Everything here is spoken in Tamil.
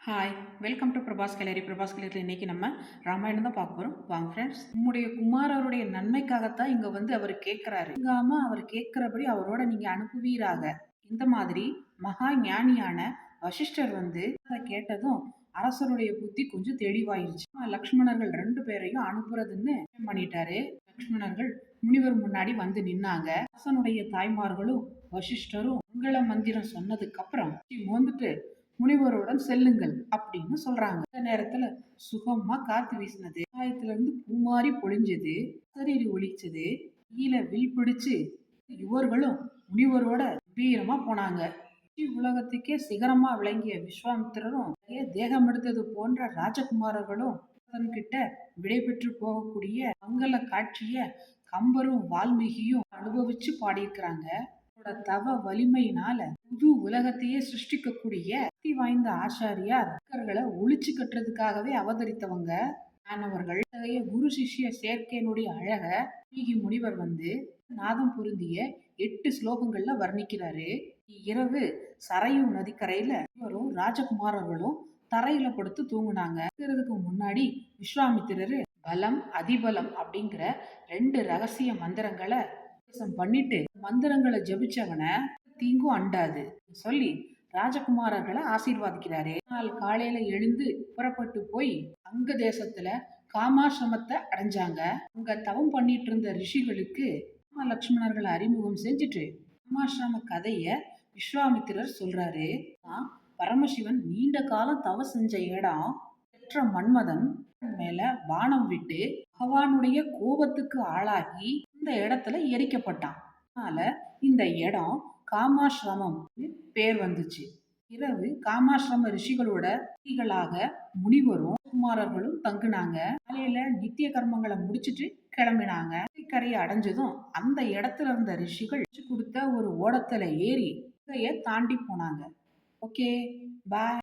Hi welcome to Prabhas gallery Prabhas gallery இன்னைக்கு நம்ம ராமாயணம் தான் பார்க்க போகிறோம் வாங்க ஃப்ரெண்ட்ஸ் நம்முடைய குமாரருடைய நன்மைக்காகத்தான் இங்கே வந்து அவர் கேட்குறாரு இங்காம அவர் கேட்குறபடி அவரோட நீங்கள் அனுப்புவீராக. இந்த மாதிரி மகா ஞானியான வசிஷ்டர் வந்து அதை கேட்டதும் அரசருடைய புத்தி கொஞ்சம் தெளிவாயிருச்சு. லக்ஷ்மணர்கள் ரெண்டு பேரையும் அனுப்புறதுன்னு பண்ணிட்டாரு? லக்ஷ்மணர்கள் முனிவர் முன்னாடி வந்து நின்னாங்க. அரசனுடைய தாய்மார்களும் வசிஷ்டரும் மங்கள மந்திரம் சொன்னதுக்கு அப்புறம் வந்துட்டு முனிவருடன் செல்லுங்கள் அப்படின்னு சொல்றாங்க. அந்த நேரத்துல சுகமா காத்து வீசினது ஆயத்துல இருந்து பூமாரி பொழிஞ்சது சரீரி ஒழிச்சது கீழே வில் பிடிச்சு இவர்களும் முனிவரோட வீரமா போனாங்க. உலகத்துக்கே சிகரமா விளங்கிய விஸ்வாமித்திரரும் தேகம் எடுத்தது போன்ற ராஜகுமாரர்களும் கிட்ட விடைபெற்று போகக்கூடிய மங்கள காட்சிய கம்பரும் வால்மீகியும் அனுபவிச்சு பாடியிருக்கிறாங்க. தன்னோட தவ வலிமையினால புது உலகத்தையே சிருஷ்டிக்கக்கூடிய சக்தி வாய்ந்த ஆச்சாரியார் பக்தர்களை ஒழிச்சு கட்டுறதுக்காகவே அவதரித்தவங்க மாணவர்கள் இத்தகைய குரு சிஷ்ய சேர்க்கையினுடைய அழக மீகி முனிவர் வந்து நாதம் பொருந்திய எட்டு ஸ்லோகங்கள்ல வர்ணிக்கிறாரு. இரவு சரையு நதிக்கரையில இவரும் ராஜகுமாரர்களும் தரையில படுத்து தூங்குனாங்க. இருக்கிறதுக்கு முன்னாடி விஸ்வாமித்திரரு பலம் அதிபலம் அப்படிங்கிற ரெண்டு ரகசிய மந்திரங்களை பண்ணிட்டு மந்திரங்களை ஜபிச்சவனை தீங்கும் அண்டாது. சொல்லி ராஜகுமாரர்களை ஆசீர்வாதிக்கிறாரு. நாள் காலையில எழுந்து புறப்பட்டு போய் அங்க தேசத்துல காமாசிரமத்தை அடைஞ்சாங்க. அங்க தவம் பண்ணிட்டு இருந்த ரிஷிகளுக்கு லக்ஷ்மணர்களை அறிமுகம் செஞ்சுட்டு காமாசிரம கதைய விஸ்வாமித்திரர் சொல்றாரு. பரமசிவன் நீண்ட காலம் தவ செஞ்ச இடம் பெற்ற மன்மதன் மேல பானம் விட்டு பகவானுடைய கோபத்துக்கு ஆளாகி இந்த இடத்துல எரிக்கப்பட்டான். அதனால இந்த இடம் காமாசிரமம் பேர் வந்துச்சு. இரவு காமாசிரம ரிஷிகளோட ரிஷிகளாக முனிவரும் குமாரர்களும் தங்குனாங்க. காலையில நித்திய கர்மங்களை முடிச்சிட்டு கிளம்பினாங்க. கரையை அடைஞ்சதும் அந்த இடத்துல இருந்த ரிஷிகள் கொடுத்த ஒரு ஓடத்துல ஏறி தாண்டி போனாங்க. Okay bye